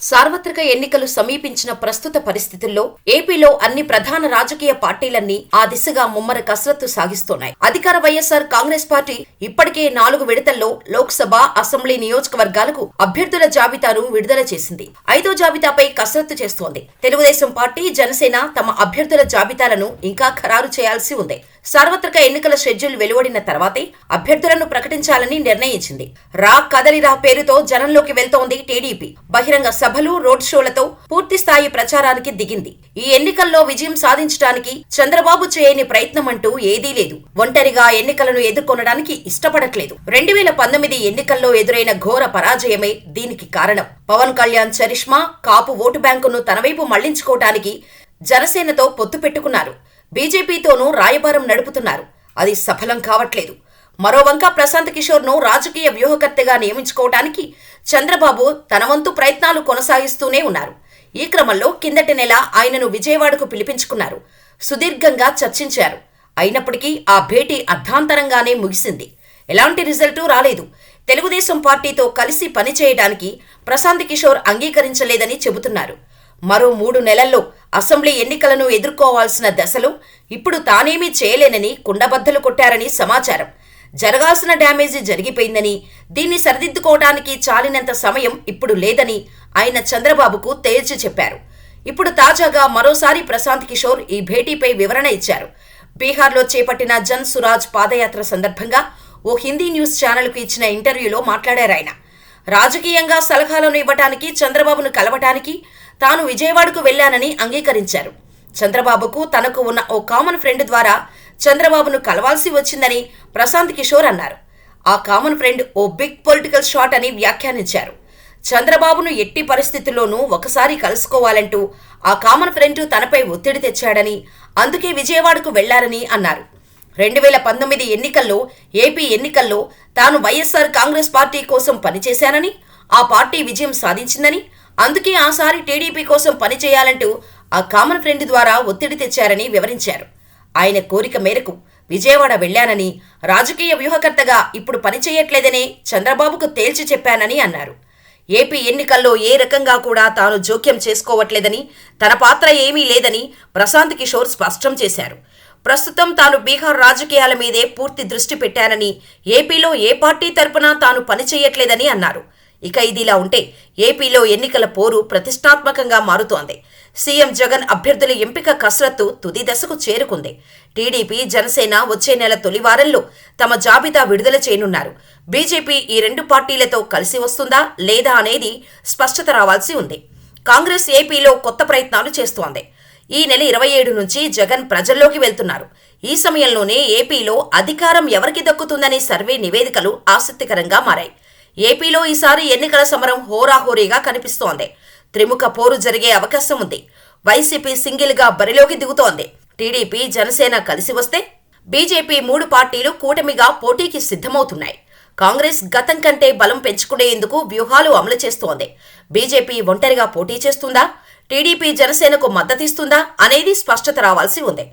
సార్వత్రిక ఎన్నికలు సమీపించిన ప్రస్తుత పరిస్థితుల్లో ఏపీలో అన్ని ప్రధాన రాజకీయ పార్టీలన్నీ ఆ దిశగా ముమ్మర కసరత్తు సాగిస్తున్నాయి. అధికార వైఎస్ఆర్ కాంగ్రెస్ పార్టీ ఇప్పటికే నాలుగు విడతల్లో లోక్సభ అసెంబ్లీ నియోజకవర్గాలకు అభ్యర్థుల జాబితాను విడుదల చేసింది. ఐదో జాబితాపై కసరత్తు చేస్తోంది. తెలుగుదేశం పార్టీ జనసేన తమ అభ్యర్థుల జాబితాలను ఇంకా ఖరారు చేయాల్సి ఉంది. సార్వత్రిక ఎన్నికల షెడ్యూల్ వెలువడిన తర్వాతే అభ్యర్థులను ప్రకటించాలని నిర్ణయించింది. రా కదలిరా పేరుతో జనంలోకి వెళ్తోంది టీడీపీ. బహిరంగ సభలు రోడ్ షోలతో పూర్తి స్థాయి ప్రచారానికి దిగింది. ఈ ఎన్నికల్లో విజయం సాధించడానికి చంద్రబాబు చేయని ప్రయత్నం అంటూ ఏదీ లేదు. ఒంటరిగా ఎన్నికలను ఎదుర్కొనడానికి ఇష్టపడట్లేదు. రెండు వేల పంతొమ్మిది ఎన్నికల్లో ఎదురైన ఘోర పరాజయమే దీనికి కారణం. పవన్ కళ్యాణ్ చరిష్మా కాపు ఓటు బ్యాంకును తన వైపు మళ్ళించుకోవటానికి జనసేనతో పొత్తు పెట్టుకున్నారు. బీజేపీతోనూ రాయబారం నడుపుతున్నారు. అది సఫలం కావట్లేదు. మరోవంక ప్రశాంత్ కిషోర్ను రాజకీయ వ్యూహకర్తగా నియమించుకోవటానికి చంద్రబాబు తన వంతు ప్రయత్నాలు కొనసాగిస్తూనే ఉన్నారు. ఈ క్రమంలో కిందటి నెల ఆయనను విజయవాడకు పిలిపించుకున్నారు. సుదీర్ఘంగా చర్చించారు. అయినప్పటికీ ఆ భేటీ అర్ధాంతరంగానే ముగిసింది. ఎలాంటి రిజల్టు రాలేదు. తెలుగుదేశం పార్టీతో కలిసి పనిచేయడానికి ప్రశాంత్ కిషోర్ అంగీకరించలేదని చెబుతున్నారు. మరో మూడు నెలల్లో అసెంబ్లీ ఎన్నికలను ఎదుర్కోవాల్సిన దశలో ఇప్పుడు తానేమీ చేయలేనని కుండబద్దలు కొట్టారని సమాచారం. జరగాల్సిన డ్యామేజీ జరిగిపోయిందని దీన్ని సరిదిద్దుకోవడానికి చాలినంత సమయం ఇప్పుడు లేదని ఆయన చంద్రబాబుకు తేల్చి చెప్పారు. ఇప్పుడు తాజాగా మరోసారి ప్రశాంత్ కిషోర్ ఈ భేటీపై వివరణ ఇచ్చారు. బీహార్లో చేపట్టిన జన్ సురాజ్ పాదయాత్ర సందర్భంగా ఓ హిందీ న్యూస్ ఛానల్కు ఇచ్చిన ఇంటర్వ్యూలో మాట్లాడారాయన రాజకీయంగా సలహాలను ఇవ్వటానికి చంద్రబాబును కలవటానికి తాను విజయవాడకు వెళ్ళానని అంగీకరించారు. చంద్రబాబుకు తనకు ఉన్న ఓ కామన్ ఫ్రెండ్ ద్వారా చంద్రబాబును కలవాల్సి వచ్చిందని ప్రశాంత్ కిషోర్ అన్నారు. ఆ కామన్ ఫ్రెండ్ ఓ బిగ్ పొలిటికల్ షాట్ అని వ్యాఖ్యానించారు. చంద్రబాబును ఎట్టి పరిస్థితుల్లోనూ ఒకసారి కలుసుకోవాలంటూ ఆ కామన్ ఫ్రెండ్ తనపై ఒత్తిడి తెచ్చాడని అందుకే విజయవాడకు వెళ్ళారని అన్నారు. రెండు వేల పంతొమ్మిది ఎన్నికల్లో ఏపీ ఎన్నికల్లో తాను వైఎస్ఆర్ కాంగ్రెస్ పార్టీ కోసం పనిచేశానని ఆ పార్టీ విజయం సాధించిందని అందుకే ఆసారి టీడీపీ కోసం పనిచేయాలంటూ ఆ కామన్ ఫ్రెండ్ ద్వారా ఒత్తిడి తెచ్చారని వివరించారు. ఆయన కోరిక మేరకు విజయవాడ వెళ్ళానని రాజకీయ వ్యూహకర్తగా ఇప్పుడు పనిచేయట్లేదనే చంద్రబాబుకు తేల్చి చెప్పానని అన్నారు. ఏపీ ఎన్నికల్లో ఏ రకంగా కూడా తాను జోక్యం చేసుకోవట్లేదని తన పాత్ర ఏమీ లేదని ప్రశాంత్ కిషోర్ స్పష్టం చేశారు. ప్రస్తుతం తాను బీహార్ రాజకీయాల మీదే పూర్తి దృష్టి పెట్టానని ఏపీలో ఏ పార్టీ తరపున తాను పనిచేయట్లేదని అన్నారు. ఇక ఇదిలా ఉంటే ఏపీలో ఎన్నికల పోరు ప్రతిష్టాత్మకంగా మారుతోంది. సీఎం జగన్ అభ్యర్థుల ఎంపిక కసరత్తు తుది దశకు చేరుకుంది. టీడీపీ జనసేన వచ్చే నెల తొలి వారంలో తమ జాబితా విడుదల చేయనున్నారు. బీజేపీ ఈ రెండు పార్టీలతో కలిసి వస్తుందా లేదా అనేది స్పష్టత రావాల్సి ఉంది. కాంగ్రెస్ ఏపీలో కొత్త ప్రయత్నాలు చేస్తోంది. ఈ నెల ఇరవై ఏడు నుంచి జగన్ ప్రజల్లోకి వెళ్తున్నారు. ఈ సమయంలోనే ఏపీలో అధికారం ఎవరికి దక్కుతుందనే సర్వే నివేదికలు ఆసక్తికరంగా మారాయి. ఏపీలో ఈసారి ఎన్నికల సమరం హోరాహోరీగా కనిపిస్తోంది. త్రిముఖ పోరు జరిగే అవకాశం ఉంది. వైసీపీ సింగిల్గా బరిలోకి దిగుతోంది. టీడీపీ జనసేన కలిసి వస్తే బీజేపీ మూడు పార్టీలు కూటమిగా పోటీకి సిద్ధమవుతున్నాయి. కాంగ్రెస్ గతం కంటే బలం పెంచుకునేందుకు వ్యూహాలు అమలు చేస్తోంది. బీజేపీ ఒంటరిగా పోటీ చేస్తుందా? టీడీపీ జనసేనకు మద్దతిస్తుందా అనేది స్పష్టత రావాల్సి ఉంది.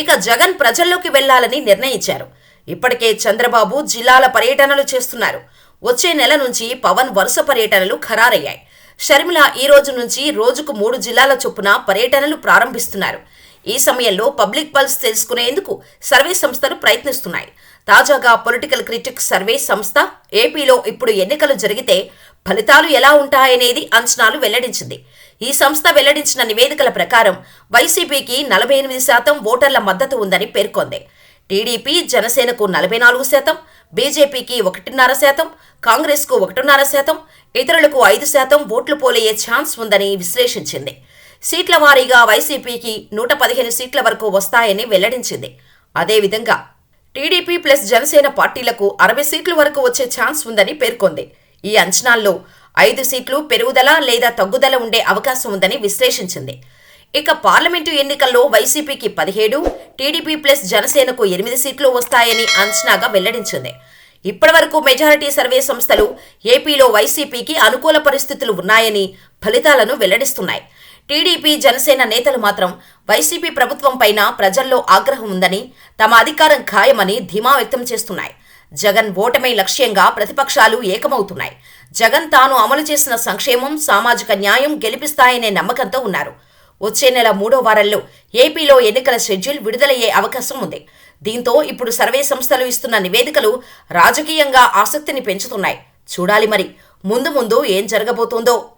ఇక జగన్ ప్రజల్లోకి వెళ్ళాలని నిర్ణయించారు. ఇప్పటికే చంద్రబాబు జిల్లాల పర్యటనలు చేస్తున్నారు. వచ్చే నెల నుంచి పవన్ వరుస పర్యటనలు ఖరారయ్యాయి. షర్మిల ఈ రోజు నుంచి రోజుకు మూడు జిల్లాల చొప్పున పర్యటనలు ప్రారంభిస్తున్నారు. ఈ సమయంలో పబ్లిక్ పల్స్ తెలుసుకునేందుకు సర్వే సంస్థలు ప్రయత్నిస్తున్నాయి. తాజాగా పొలిటికల్ క్రిటిక్ సర్వే సంస్థ ఏపీలో ఇప్పుడు ఎన్నికలు జరిగితే ఫలితాలు ఎలా ఉంటాయనేది అంచనాలు వెల్లడించింది. ఈ సంస్థ వెల్లడించిన నివేదికల ప్రకారం వైసీపీకి నలభై ఎనిమిది శాతం ఓటర్ల మద్దతు ఉందని పేర్కొంది. టీడీపీ జనసేనకు నలభై నాలుగు శాతం బీజేపీకి ఒకటిన్నర శాతం కాంగ్రెస్కు ఒకటిన్నర శాతం ఇతరులకు ఐదు శాతం ఓట్లు పోలయ్యే ఛాన్స్ ఉందని విశ్లేషించింది. సీట్ల వారీగా వైసీపీకి నూట పదిహేను సీట్ల వరకు వస్తాయని వెల్లడించింది. అదేవిధంగా టీడీపీ ప్లస్ జనసేన పార్టీలకు అరవై సీట్ల వరకు వచ్చే ఛాన్స్ ఉందని పేర్కొంది. ఈ అంచనాల్లో ఐదు సీట్లు పెరుగుదల లేదా తగ్గుదల ఉండే అవకాశం ఉందని విశ్లేషించింది. ఇక పార్లమెంటు ఎన్నికల్లో వైసీపీకి పదిహేడు టీడీపీ ప్లస్ జనసేనకు ఎనిమిది సీట్లు వస్తాయని అంచనాగా వెల్లడించింది. ఇప్పటివరకు మెజారిటీ సర్వే సంస్థలు ఏపీలో వైసీపీకి అనుకూల పరిస్థితులు ఉన్నాయని ఫలితాలను వెల్లడిస్తున్నాయి. టీడీపీ జనసేన నేతలు మాత్రం వైసీపీ ప్రభుత్వం పైన ప్రజల్లో ఆగ్రహం ఉందని తమ అధికారం ఖాయమని ధీమా వ్యక్తం చేస్తున్నాయి. జగన్ ఓటమే లక్ష్యంగా ప్రతిపక్షాలు ఏకమవుతున్నాయి. జగన్ తాను అమలు చేసిన సంక్షేమం సామాజిక న్యాయం గెలిపిస్తాయనే నమ్మకంతో ఉన్నారు. వచ్చే నెల మూడో వారంలో ఏపీలో ఎన్నికల షెడ్యూల్ విడుదలయ్యే అవకాశం ఉంది. దీంతో ఇప్పుడు సర్వే సంస్థలు ఇస్తున్న నివేదికలు రాజకీయంగా ఆసక్తిని పెంచుతున్నాయి. చూడాలి మరి. ముందు ముందు ఏం జరగబోతోందో.